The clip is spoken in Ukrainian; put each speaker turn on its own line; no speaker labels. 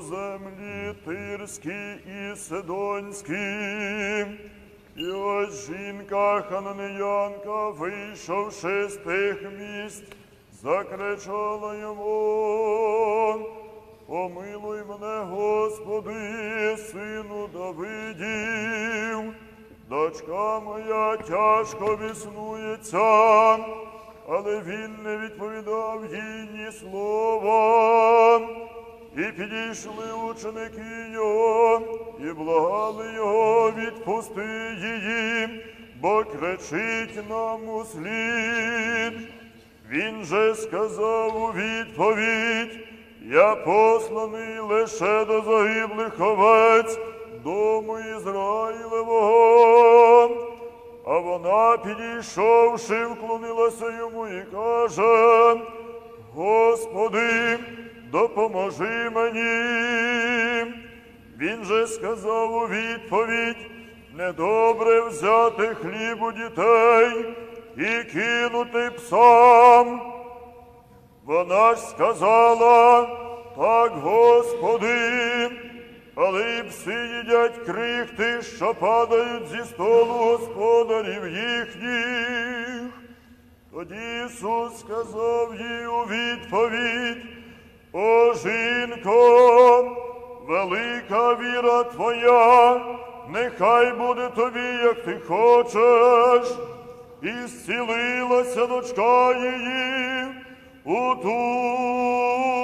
землі Тирській і Сидонській. І ось жінка хананеянка, вийшовши з тих місць, закричала йому, помилуй мене, Господи, сину Давидів, дочка моя тяжко віснується, але він не відповідав їй ні слова. І підійшли ученики його, і благали його, відпусти її, бо кричить нам у слід. Він же сказав у відповідь, я посланий лише до загиблих овець, дому Ізраїлевого. А вона, підійшовши, вклонилася йому і каже, Господи, допоможи мені. Він же сказав у відповідь, недобре взяти хліб у дітей і кинути псам. Вона ж сказала, так, Господи, але і пси їдять крихти, що падають зі столу господарів їхніх. Тоді Ісус сказав їй у відповідь, жінко, велика віра твоя, нехай буде тобі, як ти хочеш, і зцілилася дочка її у ту.